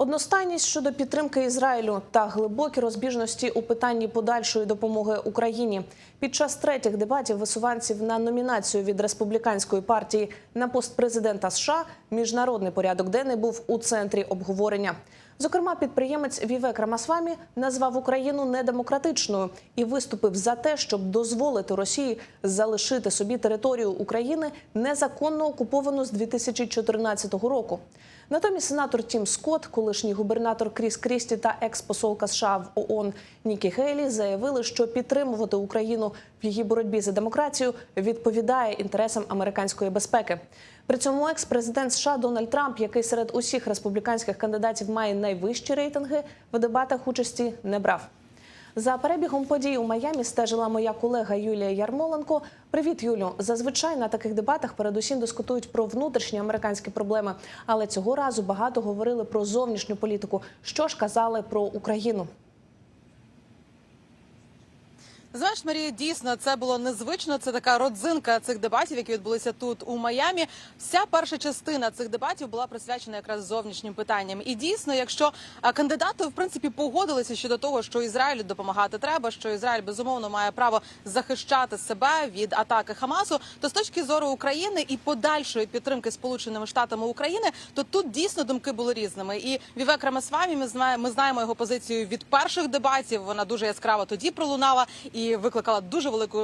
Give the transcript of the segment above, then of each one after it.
Одностайність щодо підтримки Ізраїлю та глибокі розбіжності у питанні подальшої допомоги Україні під час третіх дебатів висуванців на номінацію від республіканської партії на пост президента США міжнародний порядок денний був у центрі обговорення. Зокрема, підприємець Вівек Рамасвамі назвав Україну недемократичною і виступив за те, щоб дозволити Росії залишити собі територію України незаконно окуповану з 2014 року. Натомість сенатор Тім Скотт, колишній губернатор Кріс Крісті та екс-посолка США в ООН Нікі Гейлі заявили, що підтримувати Україну в її боротьбі за демократію відповідає інтересам американської безпеки. При цьому екс-президент США Дональд Трамп, який серед усіх республіканських кандидатів має найвищі рейтинги, в дебатах участі не брав. За перебігом подій у Майамі стежила моя колега Юлія Ярмоленко. Привіт, Юлю. Зазвичай на таких дебатах передусім дискутують про внутрішні американські проблеми, але цього разу багато говорили про зовнішню політику. Що ж казали про Україну? Знаєш, Марія, дійсно це було незвично. Це така родзинка цих дебатів, які відбулися тут у Майамі. Вся перша частина цих дебатів була присвячена якраз зовнішнім питанням. І дійсно, якщо кандидати в принципі погодилися щодо того, що Ізраїлю допомагати треба, що Ізраїль безумовно має право захищати себе від атаки Хамасу, то з точки зору України і подальшої підтримки Сполученими Штатами України, то тут дійсно думки були різними. І Вівек Рамасвамі, ми знаємо, ми знаємо його позицію від перших дебатів. Вона дуже яскраво тоді пролунала і викликала дуже велику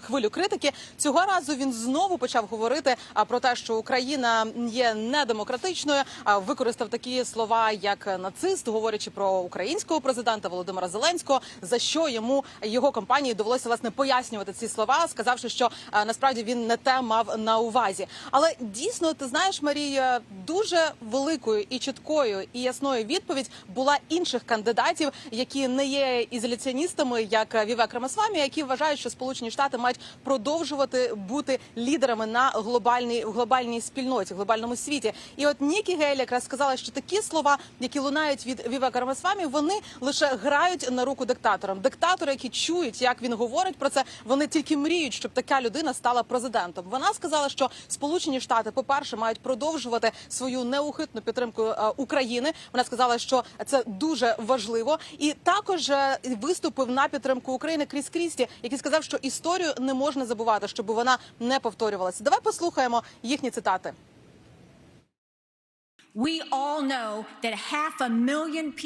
хвилю критики. Цього разу він знову почав говорити про те, що Україна є недемократичною. Використав такі слова, як нацист, говорячи про українського президента Володимира Зеленського, за що йому його компанії довелося власне пояснювати ці слова, сказавши, що насправді він не те мав на увазі. Але дійсно, ти знаєш, Марія, дуже великою і чіткою і ясною відповідь була інших кандидатів, які не є ізоляціоністами, як Вівек Рамасвамі, які вважають, що Сполучені Штати мають продовжувати бути лідерами на глобальній в глобальній спільноті, в глобальному світі. І от Нікі Гейль якраз сказала, що такі слова, які лунають від Вівека Рамасвамі, вони лише грають на руку диктаторам. Диктатори, які чують, як він говорить про це, вони тільки мріють, щоб така людина стала президентом. Вона сказала, що Сполучені Штати, по перше, мають продовжувати свою неухитну підтримку е, України. Вона сказала, що це дуже важливо, і також е, виступив на підтримку України Кріс Крісті, який сказав, що історію не можна забувати, щоб вона не повторювалася. Давай послухаємо їхні цитати.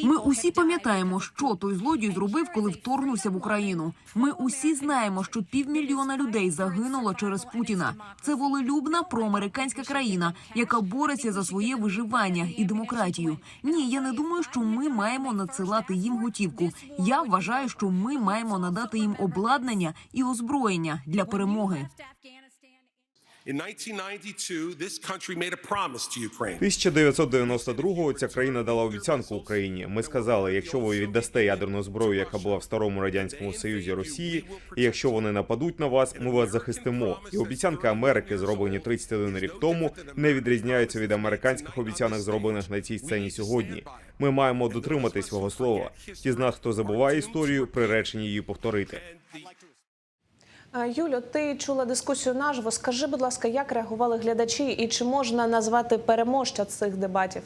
Ми усі пам'ятаємо, що той злодій зробив, коли вторгнувся в Україну. Ми усі знаємо, що півмільйона людей загинуло через Путіна. Це волелюбна проамериканська країна, яка бореться за своє виживання і демократію. Ні, я не думаю, що ми маємо надсилати їм готівку. Я вважаю, що ми маємо надати їм обладнання і озброєння для перемоги. 1992-го ця країна дала обіцянку Україні. Ми сказали, якщо ви віддасте ядерну зброю, яка була в старому радянському союзі Росії, і якщо вони нападуть на вас, ми вас захистимо. І обіцянки Америки, зроблені 31 рік тому, не відрізняються від американських обіцянок, зроблених на цій сцені сьогодні. Ми маємо дотримати свого слова. Ті з нас, хто забуває історію, приречені її повторити. Е, Юлю, ти чула дискусію наживо. Скажи, будь ласка, як реагували глядачі, і чи можна назвати переможця цих дебатів?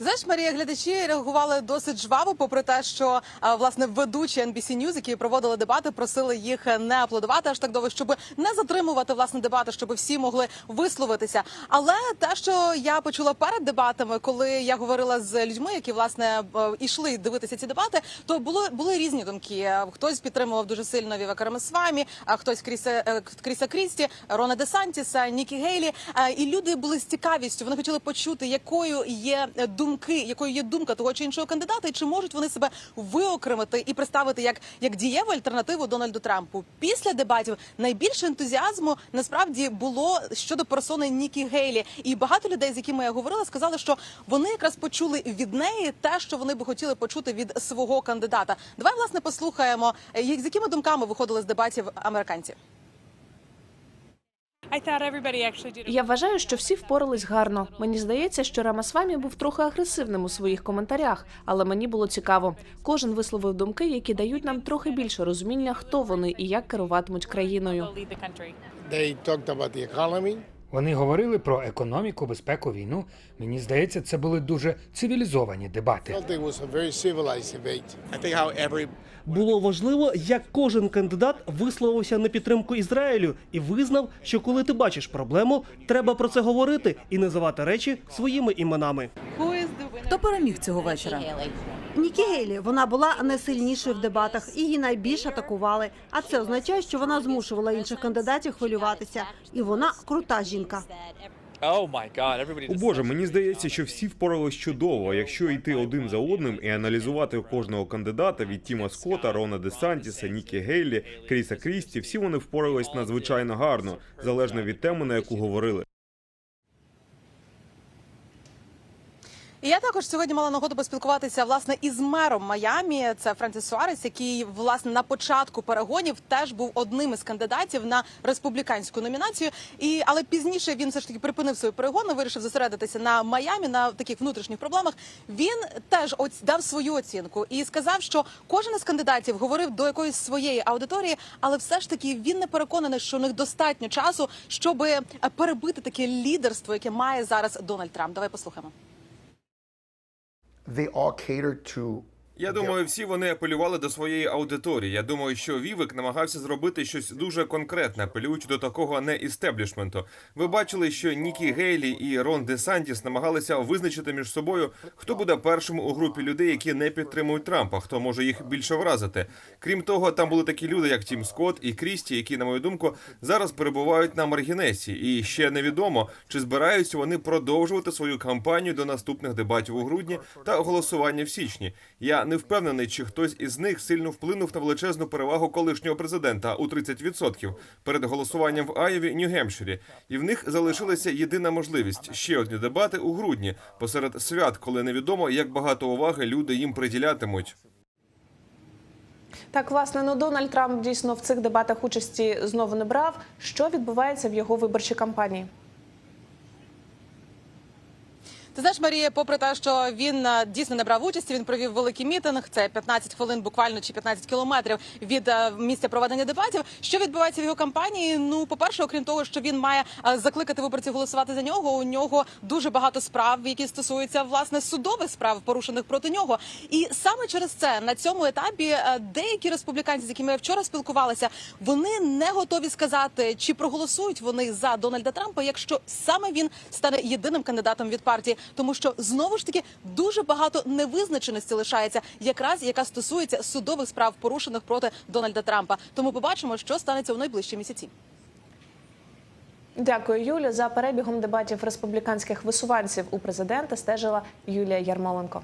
Знаєш, Марія, глядачі реагували досить жваво, попри те, що власне ведучі NBC News, які проводили дебати, просили їх не аплодувати аж так довго, щоб не затримувати власне дебати, щоб всі могли висловитися. Але те, що я почула перед дебатами, коли я говорила з людьми, які власне е, ішли дивитися ці дебати, то було були різні думки. Хтось підтримував дуже сильно Вівека Рамасвамі, а хтось Кріса е, Кріса Крісті, Рона Десантіса, Нікі Гейлі. Е, І люди були з цікавістю. Вони хотіли почути, якою є е, думки, якою є думка того чи іншого кандидата, і чи можуть вони себе виокремити і представити як, як дієву альтернативу Дональду Трампу. Після дебатів найбільше ентузіазму насправді було щодо персони Нікі Гейлі. І багато людей, з якими я говорила, сказали, що вони якраз почули від неї те, що вони би хотіли почути від свого кандидата. Давай власне послухаємо, е, з якими думками виходили з дебатів американці. Я вважаю, що всі впорались гарно. Мені здається, що Рамасвамі був трохи агресивним у своїх коментарях, але мені було цікаво. Кожен висловив думки, які дають нам трохи більше розуміння, хто вони і як керуватимуть країною. Вони говорили про економіку, безпеку, війну. Мені здається, це були дуже цивілізовані дебати. Було важливо, як кожен кандидат висловився на підтримку Ізраїлю і визнав, що коли ти бачиш проблему, треба про це говорити і називати речі своїми іменами. Хто переміг цього вечора? Нікі Гейлі, вона була найсильнішою в дебатах, її найбільш атакували. А це означає, що вона змушувала інших кандидатів хвилюватися. І вона крута жінка. oh О Боже, мені здається, що всі впорались чудово. Якщо йти один за одним і аналізувати кожного кандидата від Тіма Скотта, Рона Де Сантіса, Нікі Гейлі, Кріса Крісті, всі вони впорались надзвичайно гарно, залежно від теми, на яку говорили. І я також сьогодні мала нагоду поспілкуватися власне із мером Майамі. Це Френсіс Суарес, який власне на початку перегонів теж був одним із кандидатів на республіканську номінацію. І але пізніше він все ж таки припинив свої перегони, вирішив зосередитися на Майамі на таких внутрішніх проблемах. Він теж оць- дав свою оцінку і сказав, що кожен із кандидатів говорив до якоїсь своєї аудиторії, але все ж таки він не переконаний, що у них достатньо часу, щоб перебити таке лідерство, яке має зараз Дональд Трамп. Давай послухаємо. They all cater to Я думаю, всі вони апелювали до своєї аудиторії. Я думаю, що Вівик намагався зробити щось дуже конкретне, апелюючи до такого не істеблішменту. Ви бачили, що Нікі Гейлі і Рон Де Сантіс намагалися визначити між собою, хто буде першим у групі людей, які не підтримують Трампа, хто може їх більше вразити. Крім того, там були такі люди, як Тім Скотт і Крісті, які, на мою думку, зараз перебувають на маргінесі. І ще невідомо, чи збираються вони продовжувати свою кампанію до наступних дебатів у грудні та голосування в січні. Я не впевнений, чи хтось із них сильно вплинув на величезну перевагу колишнього президента у 30% перед голосуванням в Айові, Нью-Гемпширі. І в них залишилася єдина можливість ще одні дебати у грудні, посеред свят, коли невідомо, як багато уваги люди їм приділятимуть. Так, власне, ну Дональд Трамп дійсно в цих дебатах участі знову не брав. Що відбувається в його виборчій кампанії? Ти знаєш, Марія, попри те, що він е, дійсно не брав участі, він провів великий мітинг. Це 15 хвилин, буквально чи 15 кілометрів від е, місця проведення дебатів. Що відбувається в його кампанії? Ну, по перше, окрім того, що він має е, закликати виборців голосувати за нього. У нього дуже багато справ, які стосуються власне судових справ, порушених проти нього. І саме через це на цьому етапі деякі республіканці, з якими я вчора спілкувалася, вони не готові сказати, чи проголосують вони за Дональда Трампа, якщо саме він стане єдиним кандидатом від партії, тому що знову ж таки дуже багато невизначеності лишається, якраз яка стосується судових справ, порушених проти Дональда Трампа. Тому побачимо, що станеться у найближчі місяці. Дякую, Юлі. За перебігом дебатів республіканських висуванців у президента стежила Юлія Ярмоленко.